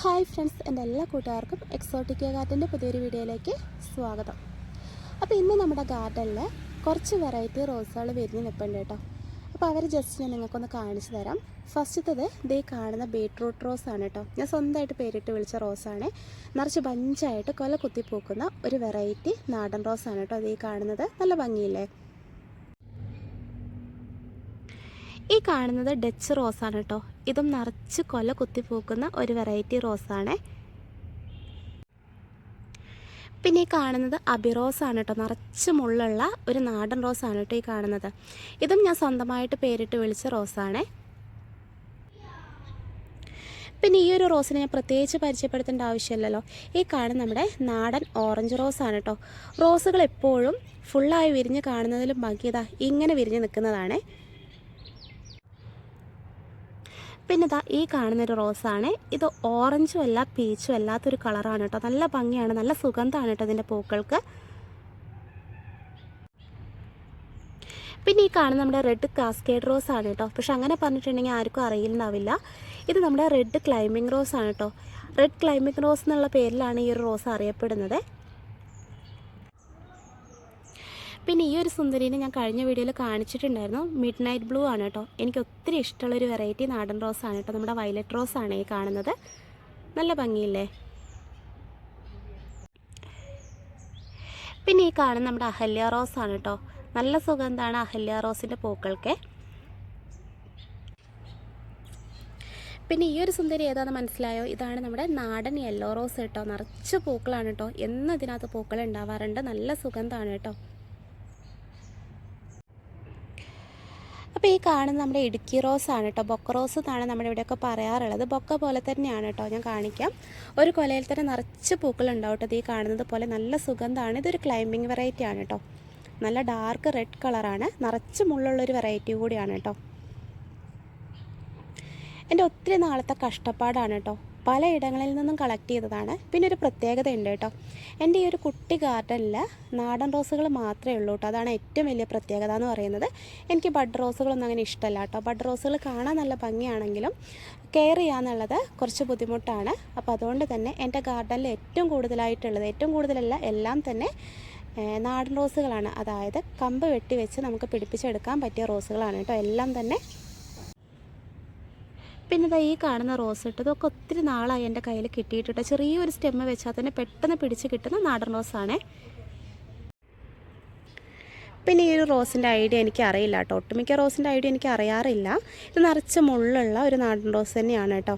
Hi friends എന്റെ എല്ലാ കൂട്ടുകാർക്കും എക്സോട്ടിക്ക ഗാർഡന്റെ പുതിയൊരു വീഡിയോയിലേക്ക് സ്വാഗതം. അപ്പോൾ ഇന്ന് നമ്മുടെ ഗാർഡനിൽ കുറച്ച് വെറൈറ്റി റോസുകൾ വിരിഞ്ഞ് നിൽപ്പുണ്ട് കേട്ടോ. അപ്പോൾ അവർ ജസ്റ്റ് ഞാൻ നിങ്ങൾക്കൊന്ന് കാണിച്ചു തരാം. ഫസ്റ്റത്തത് ദേ കാണുന്ന ബീട്രൂട്ട് റോസ് ആണ് കേട്ടോ. ഞാൻ സ്വന്തമായിട്ട് പേരിട്ട് വിളിച്ച റോസാണ് നിറച്ച് ബഞ്ചായിട്ട് കൊല കുത്തി പൂക്കുന്ന ഒരു വെറൈറ്റി നാടൻ റോസാണ് കേട്ടോ ദേ കാണുന്നത്. നല്ല ഭംഗിയില്ലേ? ഈ കാണുന്നത് ഡച്ച് റോസാണ് കേട്ടോ ഇതും നിറച്ച് കൊല കുത്തിപ്പോക്കുന്ന ഒരു വെറൈറ്റി റോസാണ്. പിന്നെ ഈ കാണുന്നത് അബിറോസാണ് കേട്ടോ നിറച്ച് മുള്ളുള്ള ഒരു നാടൻ റോസാണ് കേട്ടോ ഈ കാണുന്നത്. ഇതും ഞാൻ സ്വന്തമായിട്ട് പേരിട്ട് വിളിച്ച റോസാണേ. പിന്നെ ഈ ഒരു റോസിനെ ഞാൻ പ്രത്യേകിച്ച് പരിചയപ്പെടുത്തേണ്ട ആവശ്യമില്ലല്ലോ. ഈ കാണുന്ന നമ്മുടെ നാടൻ ഓറഞ്ച് റോസാണ് കേട്ടോ റോസുകൾ എപ്പോഴും ഫുള്ളായി വിരിഞ്ഞ് കാണുന്നതിലും ഭംഗിയതാ ഇങ്ങനെ വിരിഞ്ഞ് നിൽക്കുന്നതാണേ. പിന്നെ ഇതാ ഈ കാണുന്നൊരു റോസാണ്. ഇത് ഓറഞ്ചും അല്ല പീച്ചും അല്ലാത്തൊരു കളറാണ് കേട്ടോ. നല്ല ഭംഗിയാണ് നല്ല സുഗന്ധമാണ് കേട്ടോ ഇതിന്റെ പൂക്കൾക്ക്. പിന്നെ ഈ കാണുന്ന നമ്മുടെ റെഡ് കാസ്കേഡ് റോസ് ആണ് കേട്ടോ. പക്ഷെ അങ്ങനെ പറഞ്ഞിട്ടുണ്ടെങ്കിൽ ആർക്കും അറിയില്ലാവില്ല ഇത് നമ്മുടെ റെഡ് ക്ലൈമ്പിംഗ് റോസ് ആണ് കേട്ടോ. റെഡ് ക്ലൈമ്പിംഗ് റോസ് എന്നുള്ള പേരിലാണ് ഈ ഒരു റോസ് അറിയപ്പെടുന്നത്. പിന്നെ ഈ ഒരു സുന്ദരീനെ ഞാൻ കഴിഞ്ഞ വീഡിയോയിൽ കാണിച്ചിട്ടുണ്ടായിരുന്നു. മിഡ് നൈറ്റ് ബ്ലൂ ആണ് കേട്ടോ. എനിക്ക് ഒത്തിരി ഇഷ്ടമുള്ളൊരു വെറൈറ്റി നാടൻ റോസ് ആണ് കേട്ടോ. നമ്മുടെ വയലറ്റ് റോസ് ആണ് ഈ കാണുന്നത്. നല്ല ഭംഗിയില്ലേ? പിന്നെ ഈ കാണുന്ന നമ്മുടെ അഹല്യ റോസ് ആണ് കേട്ടോ. നല്ല സുഗന്ധമാണ് അഹല്യ റോസിന്റെ പൂക്കൾക്ക്. പിന്നെ ഈ ഒരു സുന്ദരി ഏതാണെന്ന് മനസ്സിലായോ? ഇതാണ് നമ്മുടെ നാടൻ യെല്ലോ റോസ് കേട്ടോ. നിറച്ച് പൂക്കളാണ് കേട്ടോ. എന്നും ഇതിനകത്ത് പൂക്കൾ ഉണ്ടാവാറുണ്ട്. നല്ല സുഗന്ധമാണ് കേട്ടോ. അപ്പോൾ ഈ കാണുന്ന നമ്മുടെ ഇടുക്കി റോസ് ആണ് കേട്ടോ ബൊക്ക റോസ് എന്നാണ് നമ്മുടെ ഇവിടെയൊക്കെ പറയാറുള്ളത്. ബൊക്ക പോലെ തന്നെയാണ് കേട്ടോ ഞാൻ കാണിക്കാം. ഒരു കൊലയിൽ തന്നെ നിറച്ച് പൂക്കൾ ഉണ്ടാവട്ടെ ഈ കാണുന്നത് പോലെ. നല്ല സുഗന്ധമാണ്. ഇതൊരു ക്ലൈമ്പിംഗ് വെറൈറ്റി ആണ് കേട്ടോ നല്ല ഡാർക്ക് റെഡ് കളറാണ് നിറച്ച് മുള്ളുള്ളൊരു വെറൈറ്റി കൂടിയാണ് കേട്ടോ എന്റെ ഒത്തിരി നാളത്തെ കഷ്ടപ്പാടാണ് കേട്ടോ പലയിടങ്ങളിൽ നിന്നും കളക്ട് ചെയ്തതാണ്. പിന്നെ ഒരു പ്രത്യേകത ഉണ്ട് കേട്ടോ. എന്റെ ഈ ഒരു കുട്ടി ഗാർഡനിൽ നാടൻ റോസുകൾ മാത്രമേ ഉള്ളൂ കേട്ടോ. അതാണ് ഏറ്റവും വലിയ പ്രത്യേകത എന്ന് പറയുന്നത്. എനിക്ക് ബഡ് റോസുകളൊന്നും അങ്ങനെ ഇഷ്ടമല്ല കേട്ടോ. ബഡ് റോസുകൾ കാണാൻ നല്ല ഭംഗിയാണെങ്കിലും കെയർ ചെയ്യാന്നുള്ളത് കുറച്ച് ബുദ്ധിമുട്ടാണ്. അപ്പോൾ അതുകൊണ്ട് തന്നെ എന്റെ ഗാർഡനിൽ ഏറ്റവും കൂടുതലായിട്ടുള്ളത് ഏറ്റവും കൂടുതലല്ല എല്ലാം തന്നെ നാടൻ റോസുകളാണ് അതായത് കമ്പ് വെട്ടി വെച്ച് നമുക്ക് പിടിപ്പിച്ചെടുക്കാൻ പറ്റിയ റോസുകളാണ് കേട്ടോ. എല്ലാം തന്നെ പിന്നെ ഈ കാണുന്ന റോസ് ഇട്ട് ഇതൊക്കെ ഒത്തിരി നാളായി എന്റെ കയ്യിൽ കിട്ടിയിട്ടുണ്ട്. ചെറിയൊരു സ്റ്റെമ്മ് വെച്ചാൽ തന്നെ പെട്ടെന്ന് പിടിച്ച് കിട്ടുന്ന നാടൻ റോസാണേ. പിന്നെ ഈ ഒരു റോസിന്റെ ഐഡിയ എനിക്ക് അറിയില്ല കേട്ടോ. ഒട്ടുമിക്ക റോസിന്റെ ഐഡിയ എനിക്ക് അറിയാറില്ല. ഇത് നിറച്ച മുള്ളുള്ള ഒരു നാടൻ റോസ് തന്നെയാണ് കേട്ടോ.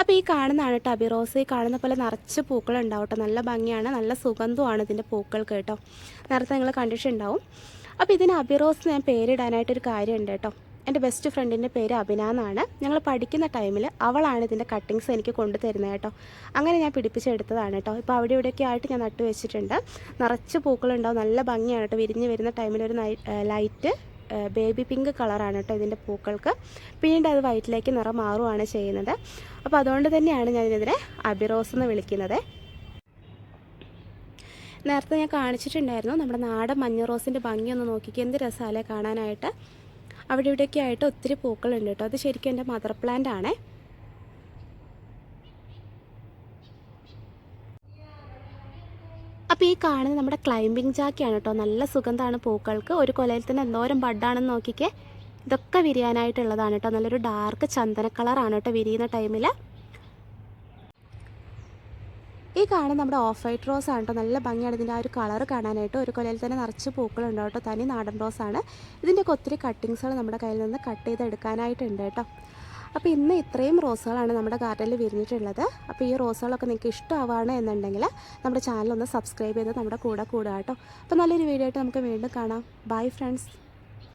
അപ്പോൾ ഈ കാണുന്നതാണ് കേട്ടോ അബിറോസ് ഈ കാണുന്ന പോലെ നിറച്ച് പൂക്കളുണ്ടാവും കേട്ടോ. നല്ല ഭംഗിയാണ് നല്ല സുഗന്ധമാണ് ഇതിന്റെ പൂക്കൾക്ക് കേട്ടോ. നേരത്തെ നിങ്ങൾ കണ്ടിട്ടുണ്ടാവും. അപ്പോൾ ഇതിന് അബിറോസ് ഞാൻ പേരിടാനായിട്ടൊരു കാര്യമുണ്ട് കേട്ടോ. എന്റെ ബെസ്റ്റ് ഫ്രണ്ടിന്റെ പേര് അഭിന എന്നാണ്. ഞങ്ങൾ പഠിക്കുന്ന ടൈമിൽ അവളാണ് ഇതിന്റെ കട്ടിങ്സ് എനിക്ക് കൊണ്ടു തരുന്നത് കേട്ടോ. അങ്ങനെ ഞാൻ പിടിപ്പിച്ചെടുത്തതാണ് കേട്ടോ. ഇപ്പോൾ അവിടെ ഇവിടെയൊക്കെ ആയിട്ട് ഞാൻ നട്ടു വെച്ചിട്ടുണ്ട്. നിറച്ച് പൂക്കളുണ്ടാവും. നല്ല ഭംഗിയാണ് കേട്ടോ. വിരിഞ്ഞ് വരുന്ന ടൈമിൽ ഒരു ലൈറ്റ് ബേബി പിങ്ക് കളറാണ് കേട്ടോ ഇതിന്റെ പൂക്കൾക്ക്. പിന്നീട് അത് വൈറ്റിലേക്ക് നിറം മാറുകയാണ് ചെയ്യുന്നത്. അപ്പോൾ അതുകൊണ്ട് തന്നെയാണ് ഞാനിതിനെ അബിറോസ് എന്ന് വിളിക്കുന്നത്. നേരത്തെ ഞാൻ കാണിച്ചിട്ടുണ്ടായിരുന്നു നമ്മുടെ നാടൻ മഞ്ഞ റോസിന്റെ ഭംഗി ഒന്ന് നോക്കിക്കുക എന്ത് രസമല്ലേ കാണാനായിട്ട്? അവിടെ ഇവിടെയൊക്കെ ആയിട്ട് ഒത്തിരി പൂക്കളുണ്ട് കേട്ടോ. അത് ശരിക്കും എന്റെ മദർ പ്ലാന്റ് ആണേ. അപ്പോൾ ഈ കാണുന്നത് നമ്മുടെ ക്ലൈമ്പിംഗ് ജാക്കിയാണ് കേട്ടോ. നല്ല സുഗന്ധമാണ് പൂക്കൾക്ക്. ഒരു കൊലയിൽ തന്നെ എന്തോരം ബഡാണെന്ന് നോക്കിക്കേ. ഇതൊക്കെ വിരിയാനായിട്ടുള്ളതാണ് കേട്ടോ. നല്ലൊരു ഡാർക്ക് ചന്ദന കളറാണ് കേട്ടോ വിരിയുന്ന ടൈമിൽ ഈ കാണുന്ന നമ്മുടെ ഓഫ് വൈറ്റ് റോസ് ആണ് കേട്ടോ നല്ല ഭംഗിയാണ് ഇതിന്റെ ആ ഒരു കളർ കാണാനായിട്ട്. ഒരു കൊലയിൽ തന്നെ നിറച്ച് പൂക്കളുണ്ട് കേട്ടോ തനി നാടൻ റോസ് ആണ്. ഇതിന്റെയൊക്കെ ഒത്തിരി കട്ടിങ്സുകൾ നമ്മുടെ കയ്യിൽ നിന്ന് കട്ട് ചെയ്തെടുക്കാനായിട്ടുണ്ട് കേട്ടോ അപ്പോൾ ഇന്ന് ഇത്രയും റോസുകളാണ് നമ്മുടെ ഗാർഡനിൽ വിരിഞ്ഞിട്ടുള്ളത്. അപ്പോൾ ഈ റോസുകളൊക്കെ നിങ്ങൾക്ക് ഇഷ്ടമാവുകയാണ് എന്നുണ്ടെങ്കിൽ നമ്മുടെ ചാനൽ ഒന്ന് സബ്സ്ക്രൈബ് ചെയ്ത് നമ്മുടെ കൂടെ കൂടുക കേട്ടോ അപ്പോൾ നല്ലൊരു വീഡിയോ ആയിട്ട് നമുക്ക് വീണ്ടും കാണാം. Bye friends